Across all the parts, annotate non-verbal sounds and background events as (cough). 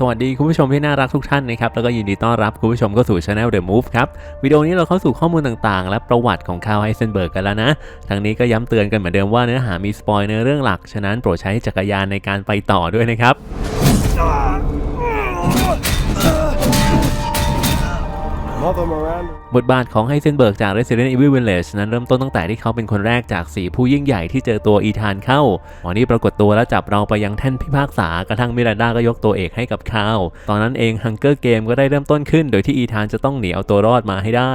สวัสดีคุณผู้ชมที่น่ารักทุกท่านนะครับแล้วก็ยินดีต้อนรับคุณผู้ชมเข้าสู่ช anel The Move ครับวิดีโอนี้เราเข้าสู่ข้อมูลต่างๆ และประวัติของคาร์ไฮเซนเบิร์กกันแล้วนะทางนี้ก็ย้ำเตือนกันเหมือนเดิมว่าเนื้อหามีสปอยในเรื่องหลัก ฉะนั้นโปรดใช้จักรยานในการไปต่อด้วยนะครับบทบาทของไฮเซนเบิร์กจาก Resident Evil Village นั้นเริ่มต้นตั้งแต่ที่เขาเป็นคนแรกจากสีผู้ยิ่งใหญ่ที่เจอตัวอีธานเข้าหมอนี่ปรากฏตัวและจับเราไปยังแท่นพิพากษากระทั่งมิรันดาก็ยกตัวเอกให้กับคาวตอนนั้นเองฮังเกอร์เกมก็ได้เริ่มต้นขึ้น โดยที่อีธานจะต้องหนีเอาตัวรอดมาให้ได้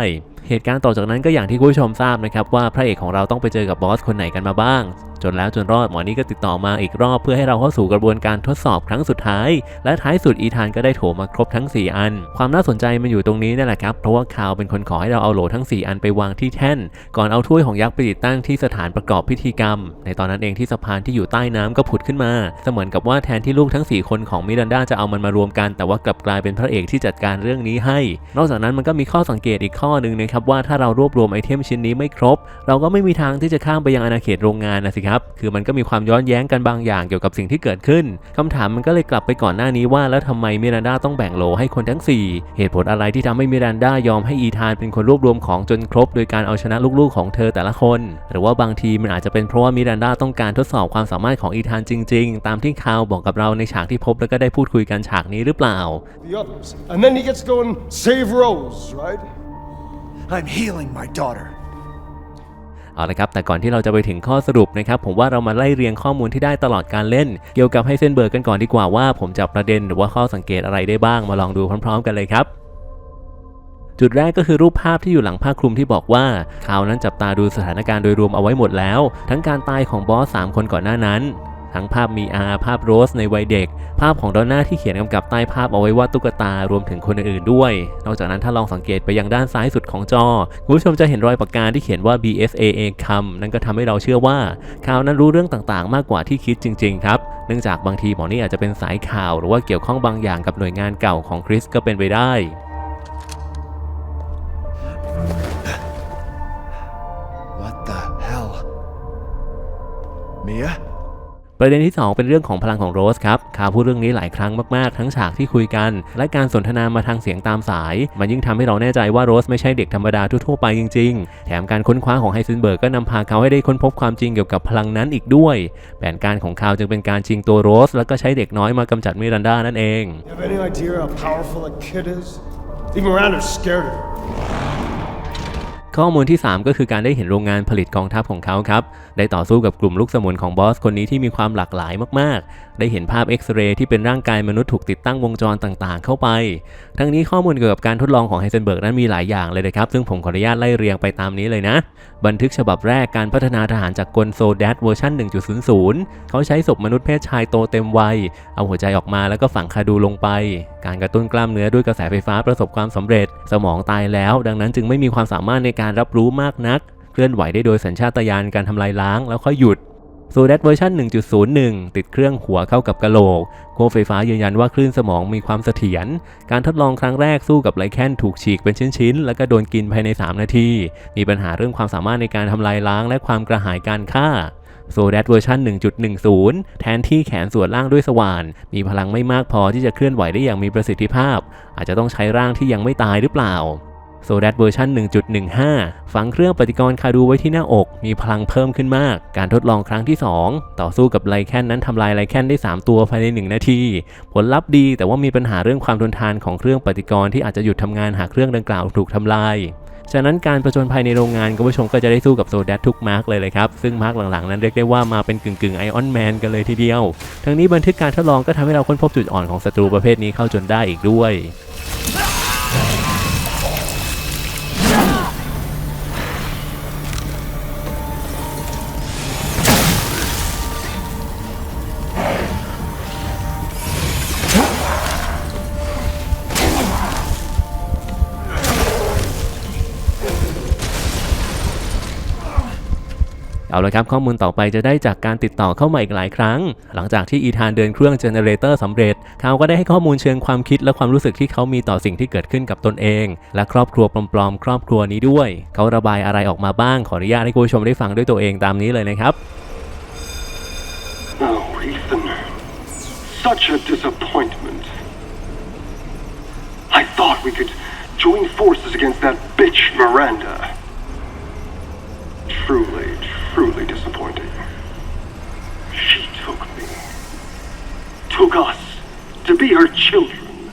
เหตุการณ์ต่อจากนั้นก็อย่างที่คุณผู้ชมทราบนะครับว่าพระเอกของเราต้องไปเจอกับบอสคนไหนกันมาบ้าง จนแล้วจนรอดหมอนี่ก็ติดต่อมาอีกรอบเพื่อให้เราเข้าสู่กระบวนการทดสอบครั้งสุดท้าย และท้ายสุดอีธานก็ได้โถมาครบทั้ง 4 อัน ความน่าสนใจมันอยู่ตรงนี้นั่นแหละครับเพราะว่าคาวเป็นคนขอให้เราเอาโหลทั้ง 4 อันไปวางที่แท่น ก่อนเอาถ้วยของยักษ์ไปติดตั้งที่สถานประกอบพิธีกรรม ในตอนนั้นเองที่สะพานที่อยู่ใต้น้ำก็ผุดขึ้นมา เสมือนกับว่าแทนที่ลูกทั้ง 4 คนของมิรันดาจะเอามันมารวมกัน แต่ว่ากลับกลายเป็นพระเอกที่จัดการเรื่องนี้ให้ นอกจากนั้นมันก็มีข้อสังเกตอีกข้อหนึ่งนะครับว่าถ้าเรารวบรวมไอเทมชิ้นนี้ไม่ครบ เราก็ไม่มีทางที่จะข้ามไปยังอาณาเขตโรงงานนะสิครับคือมันก็มีความย้อนแย้งกันบางอย่างเกี่ยวกับสิ่งที่เกิดขึ้นคำถามมันก็เลยกลับไปก่อนหน้านี้ว่าแล้วทำไมมิรันดาต้องแบ่งโหลให้คนทั้ง 4 เหตุผลอะไรที่ทำให้มิรันดายอมให้อีธานเป็นคนรวบรวมของจนครบ โดยการเอาชนะลูกๆของเธอแต่ละคน หรือว่าบางทีมันอาจจะเป็นเพราะว่ามิรันดาต้องการทดสอบความสามารถของอีธานจริง ๆ ตามที่คาวบอกกับเราในฉากที่พบแล้วก็ได้พูดคุยกันฉากนี้หรือเปล่า The others. And then he gets to go and save Rose, right? I'm healing my daughter. เอาละครับ แต่ก่อนที่เราจะไปถึงข้อสรุปนะครับ ผมว่าเรามาไล่เรียงข้อมูลที่ได้ตลอดการเล่น เกี่ยวกับไฮเซนเบิร์กกันก่อนดีกว่าว่า ผมจับประเด็นหรือว่าข้อสังเกตอะไรได้บ้างมาลองดูพร้อม ๆ กันเลยครับจุดแรกก็คือรูปภาพที่อยู่หลังผ้าคลุมที่บอกว่าเขาวนั้นจับตาดูสถานการณ์โดยรวมเอาไว้หมดแล้ว ทั้งการตายของบอส3คนก่อนหน้านั้น ทั้งภาพมีอาภาพโรสในวัยเด็ก ภาพของดอนน่าที่เขียนกำกับใต้ภาพเอาไว้ว่าตุ๊กตารวมถึงคนอื่นๆด้วย นอกจากนั้นถ้าลองสังเกตไปยังด้านซ้ายสุดของจอคุณผู้ชมจะเห็นรอยปากกาที่เขียนว่า BSAA คำนั่นก็ทำให้เราเชื่อว่าข่าวนั้นรู้เรื่องต่างๆ มากกว่าที่คิดจริง ๆ ครับ เนื่องจากบางทีหมอนี่อาจจะเป็นสายข่าว หรือว่าเกี่ยวข้องบางอย่างกับหน่วยงานเก่าของคริสก็เป็นไปได้ What the hell? ประเด็นที่ 2 เป็นเรื่องของพลังของโรสครับคาพูดเรื่องนี้หลายครั้งมากๆ ทั้งฉากที่คุยกัน และการสนทนามาทางเสียงตามสาย มันยิ่งทำให้เราแน่ใจว่าโรสไม่ใช่เด็กธรรมดาทั่วๆไปจริง ๆ แถมการค้นคว้าของไฮเซนเบิร์กก็นำพาเขาให้ได้ค้นพบความจริงเกี่ยวกับพลังนั้นอีกด้วย แผนการของเขาจึงเป็นการชิงตัวโรส แล้วก็ใช้เด็กน้อยมากำจัดมิรันดานั่นเอง You have any idea how powerful a kid is? Even Miranda's scared of her. ข้อมูลที่ 3 ก็คือการได้เห็นโรงงานผลิตกองทัพของเขาครับ ได้ต่อสู้กับกลุ่มลูกสมุนของบอสคนนี้ที่มีความหลากหลายมากๆ ได้เห็นภาพเอ็กซเรย์ที่เป็นร่างกายมนุษย์ถูกติดตั้งวงจรต่างๆ เข้าไป ทั้งนี้ข้อมูลเกี่ยวกับการทดลองของไฮเซนเบิร์กนั้นมีหลายอย่างเลยนะครับ ซึ่งผมขออนุญาตไล่เรียงไปตามนี้เลยนะ บันทึกฉบับแรกการพัฒนาทหารจากกลโซแดดเวอร์ชัน1.00 เขาใช้ศพมนุษย์เพศชายโตเต็มวัย เอาหัวใจออกมาแล้วก็ฝังคาดูลงไป การกระตุ้นกล้ามเนื้อด้วยกระแสไฟฟ้าประสบความสำเร็จ สมองตายแล้ว ดังนั้นจึงไม่มีความสามารถในการรับรู้มากนัก เคลื่อนไหวได้โดยสัญชาตญาณการทำลายล้างแล้วค่อยหยุดโซเดตเวอร์ชัน1.01 ติดเครื่องหัวเข้ากับกะโหลกขั้ไฟฟ้ายืนยันว่าคลื่นสมองมีความเสถียร การทดลองครั้งแรกสู้กับไลแคนถูกฉีกเป็นชิ้นๆ แล้วก็โดนกินภายใน 3 นาที มีปัญหาเรื่องความสามารถในการทำลายล้างและความกระหายการฆ่าโซเดตเวอร์ชัน1.10 แทนที่แขนส่วนล่างด้วยสว่าน มีพลังไม่มากพอที่จะเคลื่อนไหวได้อย่างมีประสิทธิภาพ อาจจะต้องใช้ร่างที่ยังไม่ตายหรือเปล่า โซเดตเวอร์ชัน1.15 ฝังเครื่องปฏิกรณ์คาดูไว้ที่หน้าอก มีพลังเพิ่มขึ้นมาก การทดลองครั้งที่ 2 ต่อสู้กับไลแคนนั้นทำลายไลแคนได้ 3 ตัวภายใน 1 นาที ผลลัพธ์ดีแต่ว่ามีปัญหาเรื่องความทนทานของเครื่องปฏิกรณ์ที่อาจจะหยุดทำงานหากเครื่องดังกล่าวถูกทำลายฉะนั้นการประจนภัยในโรงงานคุณผู้ชมก็จะได้สู้กับโซแดตทุกมาร์กเลยเลยครับ ซึ่งมาร์กหลังๆ นั้นเรียกได้ว่ามาเป็นกึ่งๆไอออนแมนกันเลยทีเดียว ทั้งนี้บันทึกการทดลองก็ทำให้เราค้นพบจุดอ่อนของศัตรูประเภทนี้เข้าจนได้อีกด้วย เอาละครับข้อมูลต่อไปจะได้จากการติดต่อเข้ามาอีกหลายครั้ง หลังจากที่อีธานเดินเครื่องเจเนเรเตอร์สำเร็จ เขาก็ได้ให้ข้อมูลเชิงความคิดและความรู้สึกที่เขามีต่อสิ่งที่เกิดขึ้นกับตนเอง และครอบครัวปลอมๆ ครอบครัวนี้ด้วย เขาระบายอะไรออกมาบ้างขออนุญาตให้คุณผู้ชมได้ฟังด้วยตัวเองตามนี้เลยนะครับ Oh, Ethan. Such a disappointment. we could join forces against that bitch Miranda. Truly, truly disappointing. She took me. Took us to be her children.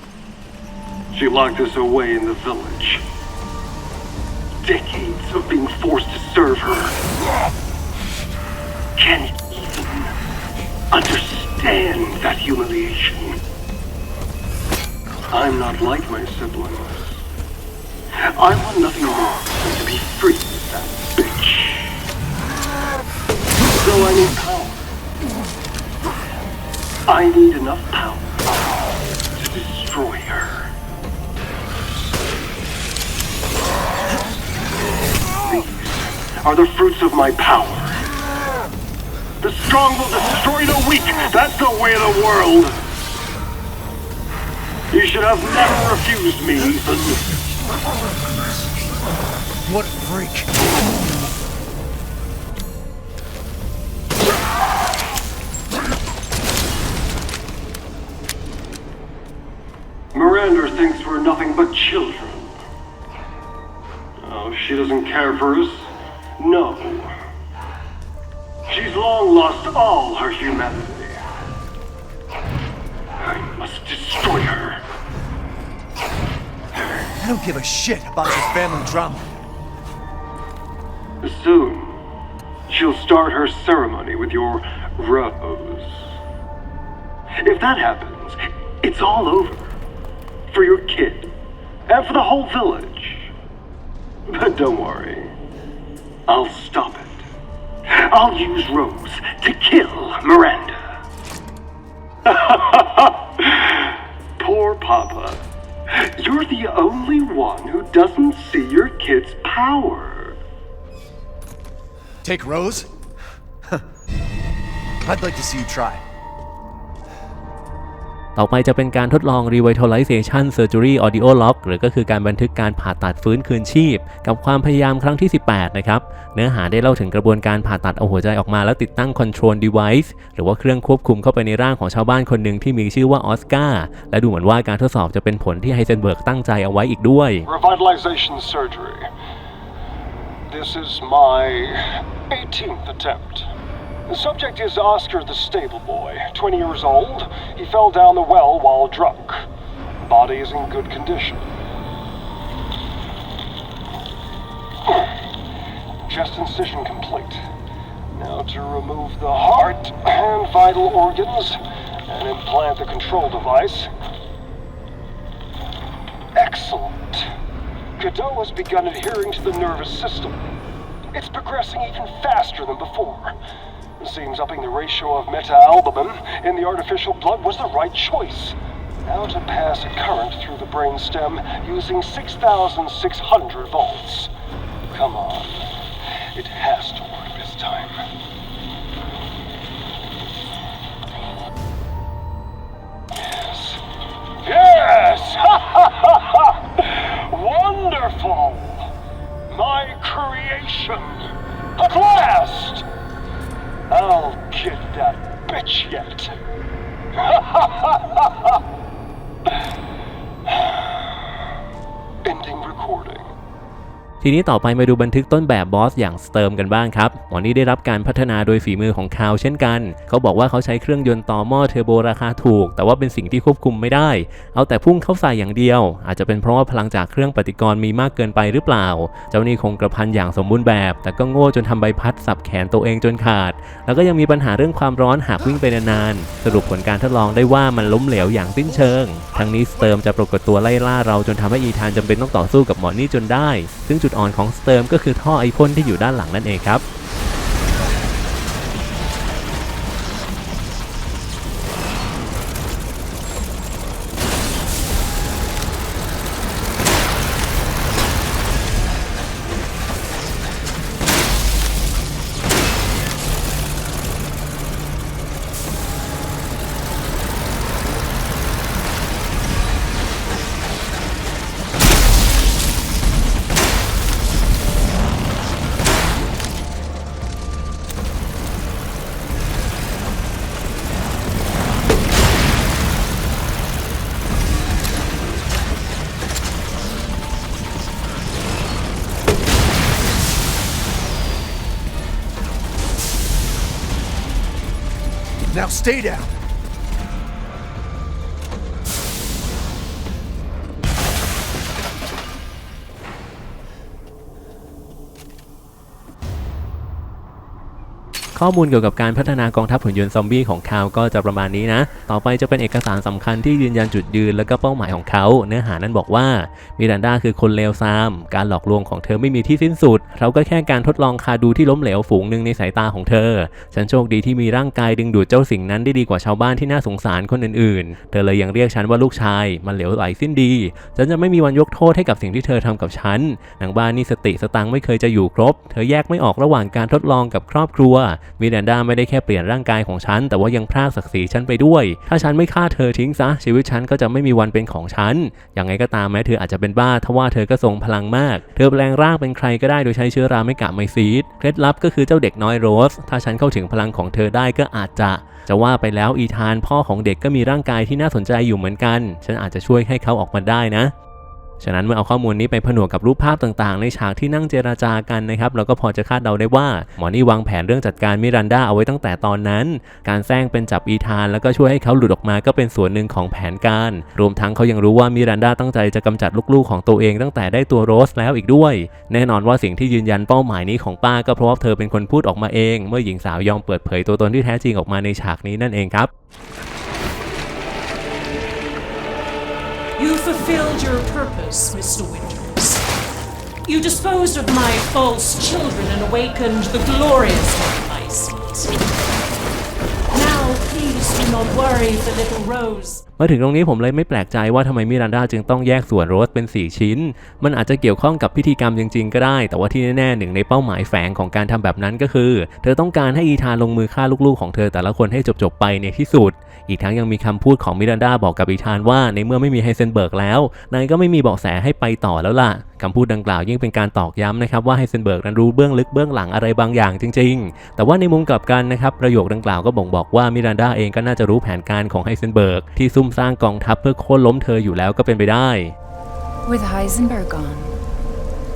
She locked us away in the village. Decades of being forced to serve her. Can't even understand that humiliation. I'm not like my siblings. I want nothing more than to be free of that bitch. So I need power. I need enough power to destroy her. These are the fruits of my power. The strong will destroy the weak. That's the way of the world. You should have never refused me, Ethan. What a freak. Miranda thinks we're nothing but children. Oh, she doesn't care for us? No. She's long lost all her humanity. I must destroy her. I don't give a shit about your family drama. Soon, she'll start her ceremony with your rose. If that happens, it's all over. For your kid, and for the whole village. But don't worry. I'll stop it. I'll use Rose to kill Miranda. (laughs) Poor Papa. You're the only one who doesn't see your kid's power. Take Rose? (laughs) I'd like to see you try. ต่อไปจะเป็นการทดลอง Revitalization Surgery Audio Log หรือก็คือการบันทึกการผ่าตัดฟื้นคืนชีพ กับความพยายามครั้งที่ 18 นะครับ เนื้อหาได้เล่าถึงกระบวนการผ่าตัดเอาหัวใจออกมาแล้วติดตั้ง Control Device หรือว่าเครื่องควบคุมเข้าไปในร่างของชาวบ้านคนหนึ่งที่มีชื่อว่าออสการ์และดูเหมือนว่าการทดสอบจะเป็นผลที่ไฮเซนเบิร์กตั้งใจเอาไว้อีกด้วย Revitalization surgery. This is my 18th attempt. The subject is Oscar the stable boy, 20 years old. He fell down the well while drunk. Body is in good condition. Chest incision complete. Now to remove the heart and vital organs and implant the control device. Excellent. Godot has begun adhering to the nervous system. It's progressing even faster than before. Seems upping the ratio of meta-albumin in the artificial blood was the right choice. Now to pass a current through the brainstem using 6,600 volts. Come on. It has to work this time. Yes. Yes! Wonderful! (laughs) ทีนี้ต่อไปมาดูบันทึกต้นแบบบอสอย่างสเติร์มกันบ้างครับ หมอนี่ได้รับการพัฒนาโดยฝีมือของคาวเช่นกัน เขาบอกว่าเขาใช้เครื่องยนต์ต่อหม้อเทอร์โบราคาถูก แต่ว่าเป็นสิ่งที่ควบคุมไม่ได้ เอาแต่พุ่งเข้าใส่อย่างเดียว อาจจะเป็นเพราะว่าพลังจากเครื่องปฏิกรณ์มีมากเกินไปหรือเปล่า เจ้านี่คงกระพันอย่างสมบูรณ์แบบ แต่ก็โง่จนทำใบพัดสับแขนตัวเองจนขาด แล้วก็ยังมีปัญหาเรื่องความร้อนหากวิ่งไปนานๆ สรุปผลการทดลองได้ว่ามันล้มเหลวอย่างสิ้นเชิง ทั้งนี้สเติร์มจะปรากฏตัวไล่ล่าเราจนทำให้อีธานจำเป็นต้องต่อสู้กับหมอนี่จนได้ ซึ่งจุดอ่อนของสเติร์มก็คือท่อไอพ่นที่อยู่ด้านหลังนั่นเองครับ Now stay down. ข้อมูลเกี่ยวกับการพัฒนากองทัพหุ่นยนต์ซอมบี้ของคาวก็จะประมาณนี้นะ ต่อไปจะเป็นเอกสารสำคัญที่ยืนยันจุดยืนและก็เป้าหมายของเขา เนื้อหานั้นบอกว่ามิรันดาคือคนเลวทราม การหลอกลวงของเธอไม่มีที่สิ้นสุด เราก็แค่การทดลองคาดูที่ล้มเหลวฝูงหนึ่งในสายตาของเธอ ฉันโชคดีที่มีร่างกายดึงดูดเจ้าสิ่งนั้นได้ดีกว่าชาวบ้านที่น่าสงสารคนอื่นๆ เธอเลยยังเรียกฉันว่าลูกชาย มันเหลวไหลสิ้นดี ฉันจะไม่มีวันยกโทษให้กับสิ่งที่เธอทำกับฉันนางบ้านนี่สติสตังไม่เคยจะอยู่ครบ เธอแยกไม่ออกระหว่างการทดลองกับครอบครัวมิรันดาไม่ได้แค่เปลี่ยนร่างกายของฉัน แต่ว่ายังพรากศักดิ์ศรีฉันไปด้วย ถ้าฉันไม่ฆ่าเธอทิ้งซะ ชีวิตฉันก็จะไม่มีวันเป็นของฉันอย่างไงก็ตามแม้เธออาจจะเป็นบ้าทว่าเธอก็ทรงพลังมาก เธอแปลงร่างเป็นใครก็ได้โดยใช้เชื้อราไม่กะไมซีด เคล็ดลับก็คือเจ้าเด็กน้อยโรส ถ้าฉันเข้าถึงพลังของเธอได้ก็อาจจะ จะว่าไปแล้วอีธานพ่อของเด็กก็มีร่างกายที่น่าสนใจอยู่เหมือนกัน ฉันอาจจะช่วยให้เขาออกมาได้นะ ฉะนั้นเมื่อเอาข้อมูลนี้ไปผนวกกับรูปภาพต่างๆ ในฉากที่นั่งเจราจากันนะครับเราก็พอจะคาดเดาได้ว่าหมอนี่วางแผนเรื่องจัดการมิรันดาเอาไว้ตั้งแต่ตอนนั้น การแซงเป็นจับอีธาน แล้วก็ช่วยให้เขาหลุดออกมาก็เป็นส่วนหนึ่งของแผนการ รวมทั้งเขายังรู้ว่ามิรันดาตั้งใจจะกำจัดลูกๆของตัวเองตั้งแต่ได้ตัวโรสแล้วอีกด้วย แน่นอนว่าสิ่งที่ยืนยันเป้าหมายนี้ของป้าก็เพราะว่าเธอเป็นคนพูดออกมาเอง เมื่อหญิงสาวยอมเปิดเผยตัวตนที่แท้จริงออกมาในฉากนี้นั่นเองครับ You fulfilled your purpose, Mr. Winters. You disposed of my false children and awakened the glorious Lysit. Now, please do not worry for little Rose. มาถึงตรงนี้ผมเลยไม่แปลกใจว่าทำไมมิรันดาจึงต้องแยกส่วนโรสเป็น 4 ชิ้น มันอาจจะเกี่ยวข้องกับพิธีกรรมจริงๆ ก็ได้ แต่ว่าที่แน่ๆหนึ่งในเป้าหมายแฝงของการทำแบบนั้นก็คือ เธอต้องการให้อีธานลงมือฆ่าลูกๆของเธอแต่ละคนให้จบๆไปในที่สุด อีกทั้งยังมีคำพูดของมิรันดาบอกกับอีธานว่าในเมื่อไม่มีไฮเซนเบิร์กแล้วนายก็ไม่มีเบาะแสให้ไปต่อแล้วล่ะคำพูดดังกล่าวยิ่งเป็นการตอกย้ำนะครับว่าไฮเซนเบิร์กนั้นรู้เบื้องลึกเบื้องหลังอะไรบางอย่างจริง ๆ แต่ว่าในมุมกลับกันนะครับประโยคดังกล่าวก็บ่งบอกว่ามิรันดาเองก็น่าจะรู้แผนการของไฮเซนเบิร์กที่ซุ่มสร้างกองทัพเพื่อโค่นล้มเธออยู่แล้วก็เป็นไปได้ With Heisenberg gone,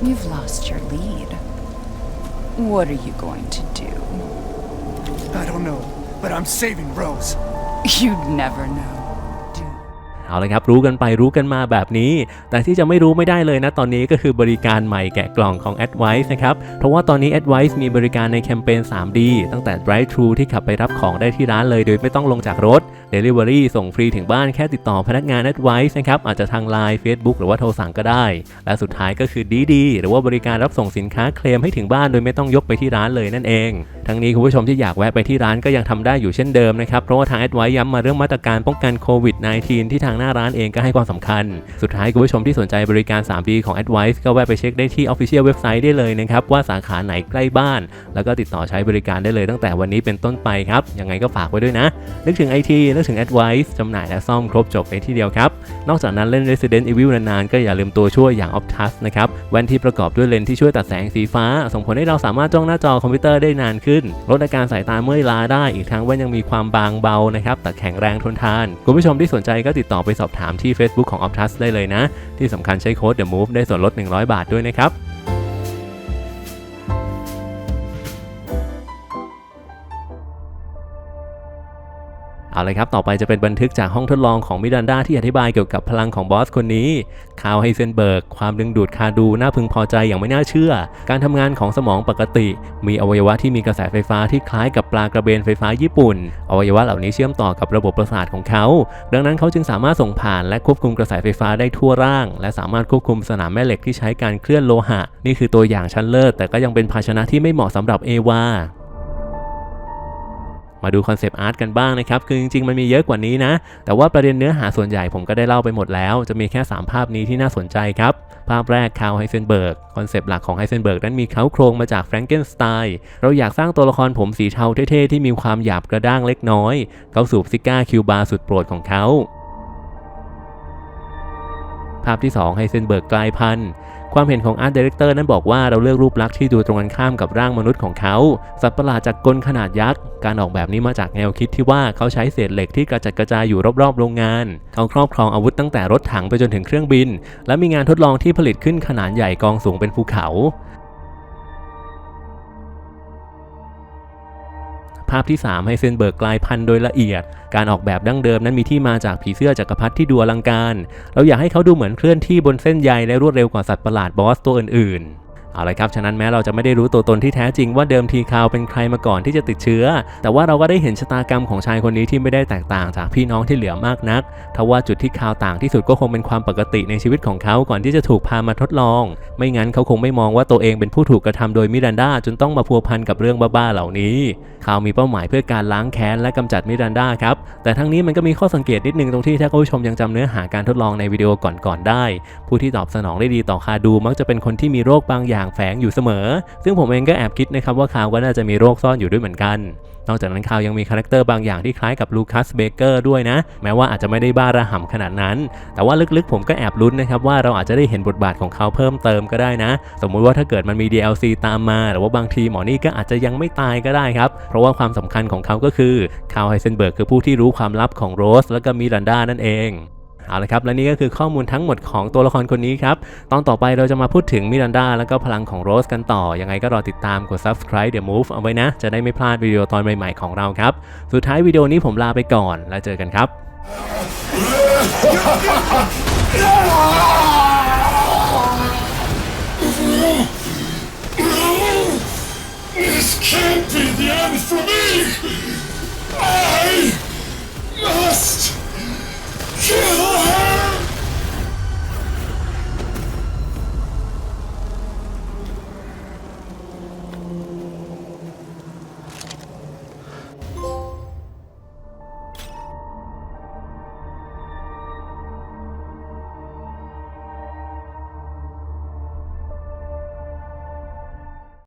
you've lost your lead. What are you going to do? I don't know, but I'm saving Rose. You'd never know. เอาเลยครับรู้กันไปรู้กันมาแบบนี้ แต่ที่จะไม่รู้ไม่ได้เลยนะ ตอนนี้ก็คือบริการใหม่แกะกล่องของ Advice นะครับ เพราะว่าตอนนี้ Advice มีบริการในแคมเปญ 3D ตั้งแต่ Drive Thru ที่ขับไปรับของได้ที่ร้านเลยโดยไม่ต้องลงจากรถ Delivery ส่งฟรีถึงบ้านแค่ติดต่อพนักงาน Advice นะครับอาจจะทาง Line Facebook หรือว่าโทรสั่งก็ได้ และสุดท้ายก็คือดีดีหรือว่าบริการรับส่งสินค้าเคลมให้ถึงบ้านโดยไม่ต้องยกไปที่ร้านเลยนั่นเอง ทั้งนี้คุณผู้ชมที่อยากแวะไปที่ร้านก็ยังทำได้อยู่เช่นเดิมนะครับเพราะว่าทาง Advice ย้ำมาเรื่องมาตรการป้องกันโควิด -19 ที่ทางหน้าร้านเองก็ให้ความสำคัญ สุดท้ายคุณผู้ชมที่สนใจบริการ 3D ของ Advice ก็แวะไปเช็คได้ที่ Official เว็บไซต์ได้เลยนะครับว่าสาขาไหนใกล้บ้าน แล้วก็ติดต่อใช้บริการได้เลยตั้งแต่วันนี้เป็นต้นไปครับยังไงก็ฝากไว้ด้วยนะ นึกถึง IT นึกถึง Advice จำหน่ายและซ่อมครบจบในที่เดียวครับ นอกจากนั้นเล่น Resident Evil นานๆ ก็อย่าลืมตัวช่วยอย่าง Optus นะครับแว่นที่ประกอบด้วยเลนส์ที่ช่วยตัดแสงสีฟ้า ส่งผลให้เราสามารถจ้องหน้าจอคอมพิวเตอร์ได้นานขึ้น ลดอาการสายตาเมื่อยล้าได้อีกทั้งแว่นยังมีความบางเบานะครับแต่แข็งแรงทนทาน คุณผู้ชมที่สนใจก็ติดต่อไปสอบถามที่ Facebook ของ Optus ได้เลยนะ ที่สำคัญใช้โค้ด The Move ได้ส่วนลด 100 บาทด้วยนะครับ เอาเลยครับ ต่อไปจะเป็นบันทึกจากห้องทดลองของมิรันดาที่อธิบายเกี่ยวกับพลังของบอสคนนี้คาวไฮเซนเบิร์ก ความดึงดูดคาดูน่าพึงพอใจอย่างไม่น่าเชื่อ การทำงานของสมองปกติ มีอวัยวะที่มีกระแสไฟฟ้าที่คล้ายกับปลากระเบนไฟฟ้าญี่ปุ่น อวัยวะเหล่านี้เชื่อมต่อกับระบบประสาทของเขา ดังนั้นเขาจึงสามารถส่งผ่านและควบคุมกระแสไฟฟ้าได้ทั่วร่าง และสามารถควบคุมสนามแม่เหล็กที่ใช้การเคลื่อนโลหะ นี่คือตัวอย่างชั้นเลิศแต่ก็ยังเป็นภาชนะที่ไม่เหมาะสำหรับเอวา มาดูคอนเซปต์อาร์ตกันบ้างนะครับ คือจริงๆ มันมีเยอะกว่านี้นะ แต่ว่าประเด็นเนื้อหาส่วนใหญ่ผมก็ได้เล่าไปหมดแล้ว จะมีแค่ 3 ภาพนี้ที่น่าสนใจครับ ภาพแรกคาวไฮเซนเบิร์ก คอนเซปต์หลักของไฮเซนเบิร์กนั้นมีเขาโครงมาจากแฟรงเกนสไตน์เราอยากสร้างตัวละครผมสีเทาเท่ๆที่มีความหยาบกระด้างเล็กน้อย เขาสูบซิก้าคิวบาร์สุดโปรดของเขาภาพที่2ไฮเซนเบิร์กกลายพันธุ์ ความเห็นของอาร์ตดีเรคเตอร์นั้นบอกว่าเราเลือกรูปลักษณ์ที่ดูตรงกันข้ามกับร่างมนุษย์ของเขา สัตว์ประหลาดจากกลขนาดยักษ์ การออกแบบนี้มาจากแนวคิดที่ว่าเขาใช้เศษเหล็กที่กระจัดกระจายอยู่รอบๆ โรงงาน เขาครอบครองอาวุธตั้งแต่รถถังไปจนถึงเครื่องบิน และมีงานทดลองที่ผลิตขึ้นขนาดใหญ่กองสูงเป็นภูเขา ภาพที่ 3 ให้เซนเบิร์กกลายพันธุ์โดยละเอียด การออกแบบดั้งเดิมนั้นมีที่มาจากผีเสื้อจักรพรรดิที่ดูอลังการ เราอยากให้เขาดูเหมือนเคลื่อนที่บนเส้นใยและรวดเร็วกว่าสัตว์ประหลาดบอสตัวอื่นๆ เอาละครับ ฉะนั้นแม้เราจะไม่ได้รู้ตัวตนที่แท้จริงว่าเดิมทีคาวเป็นใครมาก่อนที่จะติดเชื้อ แต่ว่าเราก็ได้เห็นชะตากรรมของชายคนนี้ที่ไม่ได้แตกต่างจากพี่น้องที่เหลือมากนัก ทว่าจุดที่คาวต่างที่สุดก็คงเป็นความปกติในชีวิตของเขาก่อนที่จะถูกพามาทดลอง ไม่งั้นเขาคงไม่มองว่าตัวเองเป็นผู้ถูกกระทำโดยมิรันดาจนต้องมาพัวพันกับเรื่องบ้าๆเหล่านี้คาวมีเป้าหมายเพื่อการล้างแค้นและกำจัดมิรันดาครับแต่ทั้งนี้มันก็มีข้อสังเกตนิดนึงตรงที่ถ้าคุณผู้ชมยังจำเนื้อหาการทดลองในวิดีโอก่อนๆได้ ผู้ที่ตอบสนองได้ดีต่อคาดูมักจะเป็นคนที่มีโรคบางอย่างแฝงอยู่เสมอ ซึ่งผมเองก็แอบคิดนะครับว่าคาวก็น่าจะมีโรคซ่อนอยู่ด้วยเหมือนกัน นอกจากนั้นคาวยังมีคาแรคเตอร์บางอย่างที่คล้ายกับลูคัสเบเกอร์ด้วยนะ แม้ว่าอาจจะไม่ได้บ้าระห่ำขนาดนั้น แต่ว่าลึกๆผมก็แอบลุ้นนะครับว่าเราอาจจะได้เห็นบทบาทของเขาเพิ่มเติมก็ได้นะ สมมุติว่าถ้าเกิดมันมี DLC ตามมาหรือว่าบางทีหมอนี่ก็อาจจะยังไม่ตายก็ได้ครับ เพราะว่าความสำคัญของเขาก็คือคาวไฮเซนเบิร์กคือผู้ที่รู้ความลับของโรสและก็มิรันดานั่นเอง เอาละครับและนี่ก็คือข้อมูลทั้งหมดของตัวละครคนนี้ครับ ตอนต่อไปเราจะมาพูดถึงมิรันดาแล้วก็พลังของโรสกันต่อ ยังไงก็รอติดตามกด subscribe The Move เอาไว้นะ จะได้ไม่พลาดวิดีโอตอนใหม่ๆของเราครับ สุดท้ายวิดีโอนี้ผมลาไปก่อน แล้วเจอกันครับ This can't be the end for me! I must kill